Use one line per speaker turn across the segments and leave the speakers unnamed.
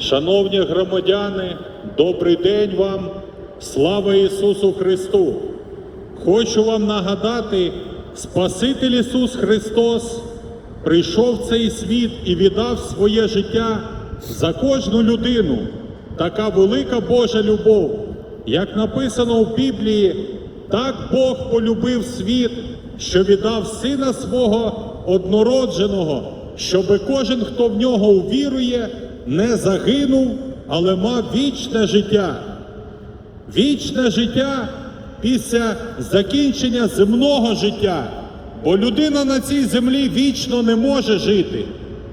Шановні громадяни, добрий день вам! Слава Ісусу Христу! Хочу вам нагадати, Спаситель Ісус Христос прийшов в цей світ і віддав своє життя за кожну людину. Така велика Божа любов. Як написано в Біблії, так Бог полюбив світ, що віддав Сина свого однородженого, щоби кожен, хто в нього увірує, не загинув, але мав вічне життя. Вічне життя після закінчення земного життя, бо людина на цій землі вічно не може жити.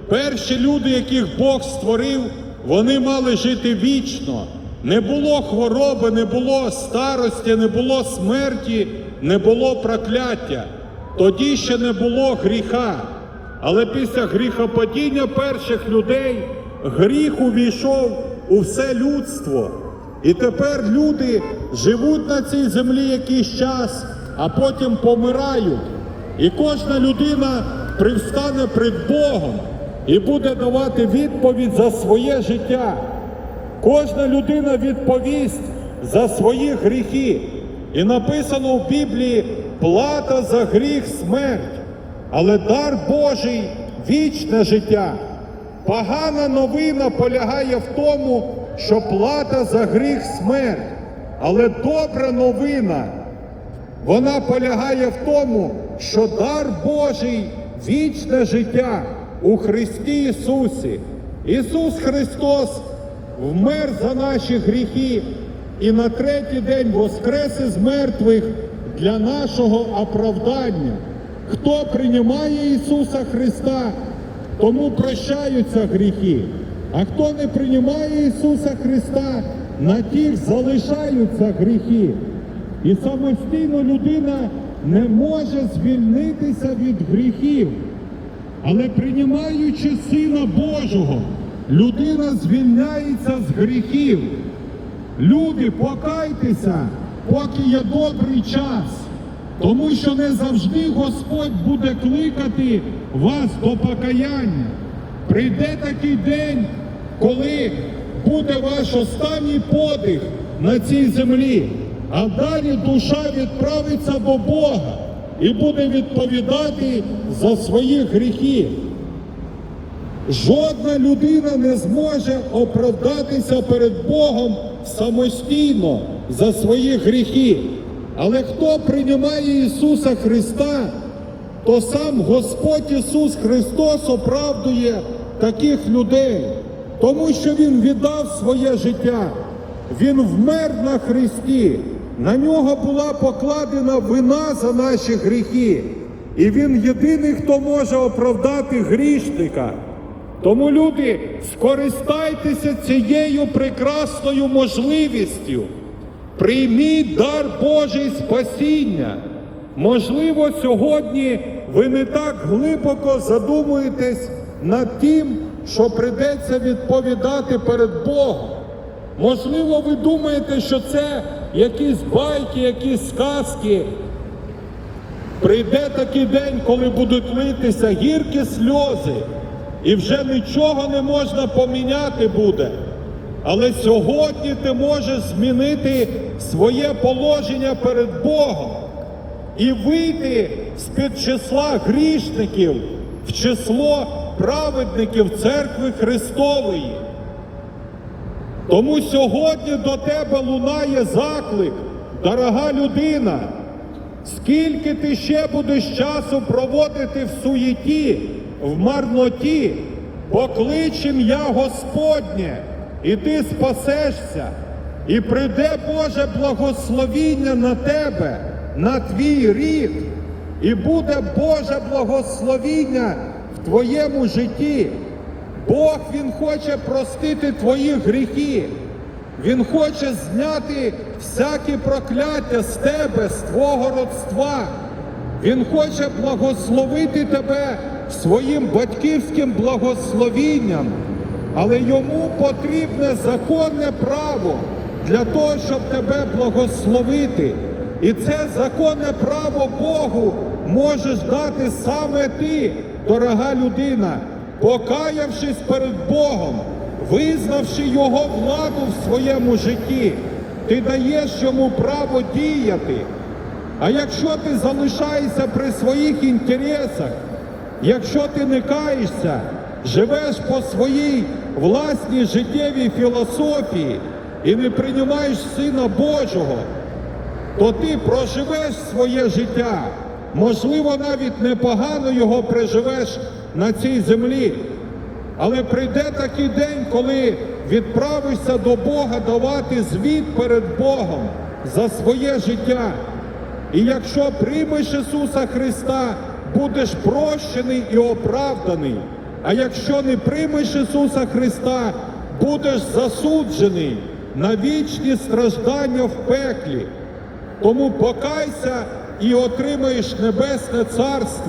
Перші люди, яких Бог створив, вони мали жити вічно. Не було хвороби, не було старості, не було смерті, не було прокляття. Тоді ще не було гріха. Але після гріхопадіння перших людей гріх увійшов у все людство. І тепер люди живуть на цій землі якийсь час, а потім помирають. І кожна людина привстане перед Богом і буде давати відповідь за своє життя. Кожна людина відповість за свої гріхи. І написано в Біблії плата за гріх смерть, але дар Божий вічне життя. Погана новина полягає в тому, що плата за гріх смерть, але добра новина, вона полягає в тому, що дар Божий вічне життя у Христі Ісусі. Ісус Христос вмер за наші гріхи і на третій день воскрес із мертвих для нашого оправдання. Хто приймає Ісуса Христа, тому прощаються гріхи. А хто не приймає Ісуса Христа, на тих залишаються гріхи. І самостійно людина не може звільнитися від гріхів. Але приймаючи Сина Божого, людина звільняється з гріхів. Люди, покайтеся, поки є добрий час, тому що не завжди Господь буде кликати вас до покаяння. Прийде такий день, коли буде ваш останній подих на цій землі, а далі душа відправиться до Бога і буде відповідати за свої гріхи. Жодна людина не зможе оправдатися перед Богом самостійно за свої гріхи. Але хто приймає Ісуса Христа, то сам Господь Ісус Христос оправдує таких людей, тому що Він віддав своє життя, Він вмер на Христі, на нього була покладена вина за наші гріхи, і Він єдиний, хто може оправдати грішника. Тому люди, скористайтеся цією прекрасною можливістю. Прийміть дар Божий спасіння. Можливо, сьогодні ви не так глибоко задумуєтесь над тим, що прийдеться відповідати перед Богом. Можливо, ви думаєте, що це якісь байки, якісь сказки. Прийде такий день, коли будуть литися гіркі сльози, і вже нічого не можна поміняти буде. Але сьогодні ти можеш змінити своє положення перед Богом і вийти з-під числа грішників в число праведників церкви Христової. Тому сьогодні до тебе лунає заклик, дорога людина. Скільки ти ще будеш часу проводити в суєті, в марноті, поклич ім'я Господнє, і ти спасешся, і прийде Боже благословіння на тебе, на твій рід, і буде Боже благословіння в твоєму житті. Бог Він хоче простити твої гріхи. Він хоче зняти всякі прокляття з тебе, з твого родства. Він хоче благословити тебе своїм батьківським благословінням, але йому потрібне законне право для того, щоб тебе благословити. І це законне право Богу можеш дати саме ти, дорога людина, покаявшись перед Богом, визнавши його владу в своєму житті, ти даєш йому право діяти. А якщо ти залишаєшся при своїх інтересах, якщо ти не каєшся, живеш по своїй власній життєвій філософії і не приймаєш Сина Божого, то ти проживеш своє життя. Можливо, навіть непогано його проживеш на цій землі. Але прийде такий день, коли відправишся до Бога давати звіт перед Богом за своє життя. І якщо приймеш Ісуса Христа, будеш прощений і оправданий. А якщо не приймеш Ісуса Христа, будеш засуджений на вічні страждання в пеклі. Тому покайся і отримаєш небесне царство.